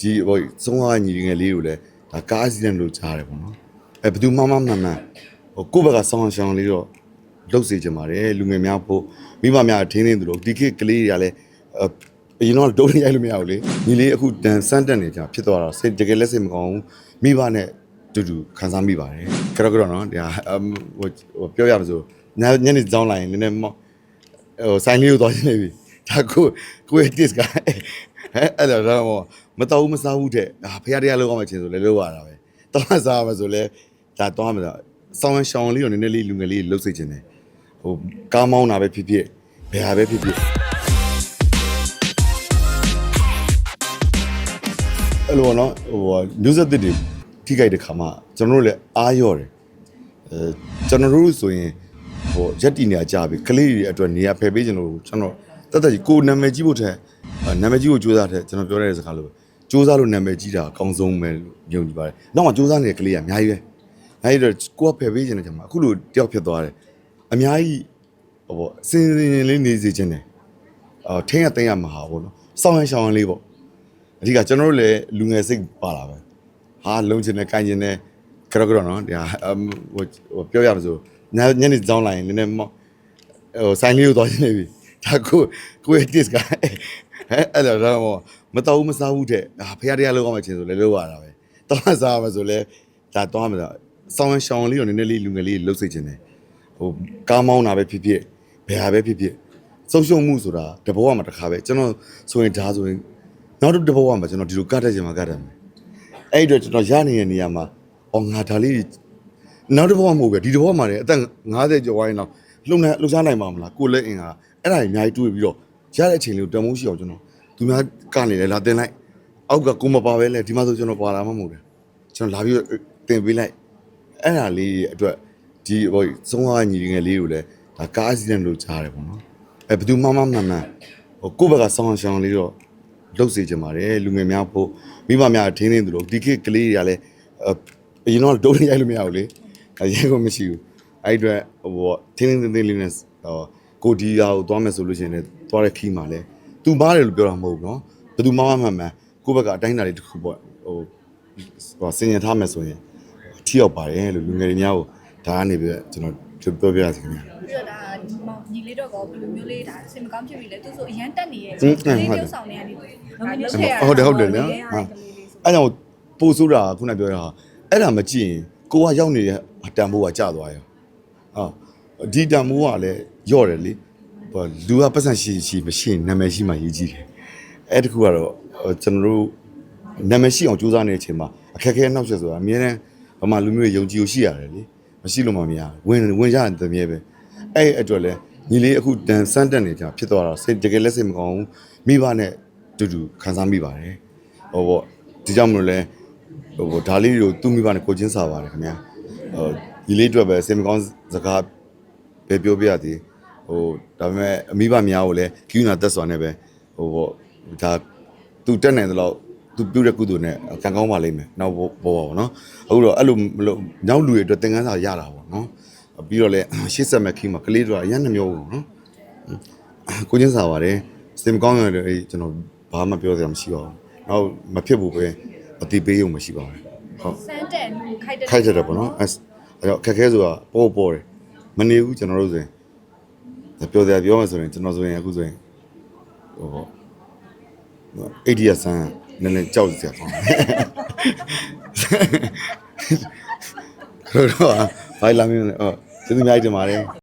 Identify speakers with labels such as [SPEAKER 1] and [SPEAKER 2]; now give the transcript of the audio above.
[SPEAKER 1] ဒီဟိုသုံးကားညီငယ်လေးကိုလည်းဒါကားအစီအစဉ်လို့ကြားတယ်ပေါ့နော်အဲဘယ်သူမှမမှန်မှန်ဟိုကိုယ့်ဘက်ကဆောင်းရှောင်းလေးတော့လှုပ်စေချင်ပါတယ်လူငယ်များဖို့မိဘများထင်းနေသူတို့ဒီခေတ်ကလေးတွေကလည်းအအရင်တော့ဒုံးရိုက်လို့မရဘူးလေညီလေးအခုတန်စမ်းတက်နေကြဖြစ်သွားတော့စိတ်တကယ်လက်စိတ်မကောင်းဘူးမိဘနဲ့တူတူခံစားမိပါတယ်ကြောက်ကြောက်နော်ဒါဟိုဟိုပြောရမစို့ညညနေကြောင်းလိုက်ရင်နည်းနည်းမောဟိုဆိုင်လေးကိုသွားနေပြီဒါကိုကိုရဲ့ disk ကဟဲ့အဲ့တော့တော့ မတော်ဘူးမစားဘူးတဲ့အာဖရားတရားလောက်အောင်မချင်ဆိုလဲလောက်ရတာပဲတော့စားမှာဆိုလဲဒါတော့မှာဆောင်းရှောင်းလေးကိုနည်းနည်းလေးလူငယ်လေးလှုပ်စေချင်တယ်ဟိုကားမောင်းတာပဲဖြစ်ဖြစ်ဘယ်ဟာပဲဖြစ်ဖြစ်အဲ့လိုနော်ဟိုမျိုးဆက်တစ်တွေထိကြိုက်တဲ့ခါမှာကျွန်တော်တို့လည်းအားရော့တယ်အဲကျွန်တော်တို့ဆိုရင်ဟိုရက်တီနေကြပြီကလေးတွေအတွက်နေရာဖယ်ပေးခြင်းလို့ကျွန်တော်တက်တက်ကြီးကိုနာမည်ကြီးဖို့ထက်အဲနာမည်ကြီးကိုစူးစမ်းတဲ့ကျွန်တော်ပြောတဲ့စကားလို့ စူးစမ်းလို့နာမည်ကြီးတာအကောင်းဆုံးပဲလို့ယုံကြည်ပါတယ်။နောက်မှစူးစမ်းနေတဲ့ကလေးကအများကြီးပဲ။အဲဒီတော့ကိုကဖယ်ပေးခြင်းတဲ့ကျွန်မအခုလိုတယောက်ဖြစ်သွားတယ်။အများကြီးဟိုပေါ့စင်စင်လေးနေစေခြင်းတယ်။အော်ထင်းရသိမ်းရမှာဟာပေါ့နော်။စောင်းရရှောင်းရလေးပေါ့။အဓိကကျွန်တော်တို့လည်းလူငယ်စိတ်ပါလာပဲ။ဟာလုံးချင်တယ်ကိုင်ချင်တယ်ကြောက်ကြောက်နော်။ဒါဟိုဟိုပြောရမစို့ညညနေကြောင်းလိုက်ရင်နည်းနည်းမောဟိုဆိုင်လေးကိုသွားနေပြီဒါကိုကိုရဲ့ disk က ဟဲ့အဲ့တော့တော့မတော်ဘူးမစားဘူးတဲ့အာဖရားတရားလောက်အောင်မချင်ဆိုလဲလောက်ရတာပဲတော့စားမှာဆိုလဲဒါတော့မှာဆောင်းရှောင်းလေးကိုနည်းနည်းလေးလူငယ်လေးလှုပ်စေချင်တယ်ဟိုကားမောင်းတာပဲဖြစ်ဖြစ်ဘယ်ဟာပဲဖြစ်ဖြစ်ဆုံးရှုံးမှုဆိုတာတဘောကမှတစ်ခါပဲကျွန်တော်ဆိုရင်ဒါဆိုရင်နောက်တစ်တဘောကမှကျွန်တော်ဒီလိုကတ်တတ်ချင်မှာကတ်တတ်မယ်အဲ့ဒီတော့ကျွန်တော်ရနေတဲ့နေရာမှာအော်ငါဒါလေးနောက်တစ်ဘဝမဟုတ်ပဲဒီတစ်ဘဝမှာလည်းအသက်50ကျော်ဝိုင်းတော့လှုပ်နေလှုပ်ရှားနိုင်မှာမလားကိုလက်အင်ကအဲ့ဒါကြီးအများကြီးတွေးပြီးတော့ ရတဲ့အချိန်လေးကိုတန်မိုးရှိအောင်ကျွန်တော်သူများကနေလဲလာတင်လိုက်အောက်ကကိုမပါပဲလဲဒီမှာဆိုကျွန်တော်ပါလာမှမဟုတ်တယ်ကျွန်တော်လာပြီးတင်ပေးလိုက်အဲ့ဒါလေးအတွက်ဒီဟိုသုံးကားညီငယ်လေးကိုလည်းဒါကားအစီအစဉ်လို့ကြားတယ်ပေါ့နော်အဲဘယ်သူမှမမှန်မှန်ဟိုကိုယ့်ဘက်ကဆောင်းရှောင်းလေးတော့လှုပ်စေချင်ပါတယ်လူငယ်များဖို့မိဘများထင်းနေသူတို့ဒီခေတ်ကလေးတွေကလည်းအရင်တော့ဒုံးရိုက်လို့မရဘူးလေအရင်ကမရှိဘူးအဲ့ဒီအတွက်ဟိုထင်းထင်းထင်းထင်းလေးနဲ့ဟိုကိုဒီယာကိုသွားမယ်ဆိုလို့ရှိရင်လည်း သွားတဲ့ခီးမှာလဲသူမားတယ်လို့ပြောတာမဟုတ်ဘူးเนาะဘယ်သူမှမမှန်မှန်ကိုယ့်ဘက်ကအတိုင်းအတာတွေတစ်ခုပေါ့ဟိုဟိုစင်ရင်ထားမယ်ဆိုရင်ထီရောက်ပါတယ်လို့လူငယ်တွေများကိုဒါကနေပြီးတော့ကျွန်တော်ပြောပြရစီခင်ဗျာ
[SPEAKER 2] ပြီးတော့ဒါမောင်ညီလေးတော့ကောဘယ်လိုမျိုးလေးဒါစင်မကောင်းဖြစ်ပြီလဲသူဆိုအရန်တက်နေရဲ့
[SPEAKER 1] ဟင်းဟင်း
[SPEAKER 2] လေး
[SPEAKER 1] ဟုတ်တယ်
[SPEAKER 2] ပြုတ်ဆောင်နေရနေမမင်း
[SPEAKER 1] ဟုတ်တယ်ဟုတ်တယ်နော်ဟာအဲ့ကြောင့်ပို့ဆိုးတာခုနပြောရတာအဲ့ဒါမကြည့်ရင်ကိုကရောက်နေတဲ့တန်ဖိုးကကျသွားရောဟာဒီတန်ဖိုးကလည်းယော့တယ်လေ ဟိုလူကပတ်စံရှိရှိမရှိရင်နာမည်ရှိမှရေးကြည့်တယ်အဲ့တခုကတော့ဟိုကျွန်တော်တို့နာမည်ရှိအောင်ကြိုးစားနေတဲ့အချိန်မှာအခက်အခဲနောက်ဆက်ဆိုတာအများနဲ့ဗမာလူမျိုးတွေယုံကြည်ကိုရှိရတယ်လေမရှိလို့မှမရဘူးဝင်ဝင်ရတဲ့တည်းပဲအဲ့အတွက်လဲညီလေးအခုတန်စမ်းတက်နေကြဖြစ်သွားတော့စိတ်တကယ်လက်စိတ်မကောင်းဘူးမိဘနဲ့တူတူခံစားမိပါတယ်ဟိုပေါ့ဒီကြောင့်မလို့လဲဟိုဒါလေးတွေကိုသူ့မိဘနဲ့ကိုချင်းစာပါတယ်ခင်ဗျာဟိုညီလေးအတွက်ပဲစိတ်မကောင်းစကားပဲပြောပြရသေး ဟိုဒါပေမဲ့အမိဘများကိုလည်းကိူနာတက်စွာနဲ့ပဲဟိုပေါ့ဒါသူတက်နိုင်တယ်လို့သူပြုတဲ့ကုသိုလ်နဲ့ကံကောင်းပါလိမ့်မယ်နောက်ဘောပေါ့နော်အခုတော့အဲ့လိုမလို့နောက်လူတွေအတွက်သင်ခန်းစာရတာပေါ့နော်ပြီးတော့လဲရှေ့ဆက်မဲ့ခီးမှာကလေးတို့ကအရန်နှမျိုးပေါ့နော်ကိုချင်းစာပါတယ်စင်မကောင်းရတယ်အဲ့ကျွန်တော်ဘာမှပြောစရာမရှိပါဘူးနောက်မဖြစ်ဘူးပဲအတိပေးရုံမရှိပါဘူးဟုတ်
[SPEAKER 2] စမ်းတက်ခိုက်တက်
[SPEAKER 1] ခိုက်ကြတယ်ပေါ့နော်အဲအဲ့တော့ခက်ခဲဆိုတာပေါ်ပေါ်တယ်မနေဘူးကျွန်တော်တို့ဆိုရင်ဒါ ပြောစရာပြောမှဆိုရင်ကျွန်တော်ဆိုရင်အခုဆိုရင်ဟိုပေါ့အိဒီယဆန်နည်းနည်းကြောက်စရာကောင်းတယ်ခရိုတော့ဘိုင်လာမင်းနဲ့အော်ကျေးဇူးအများကြီးတင်ပါတယ်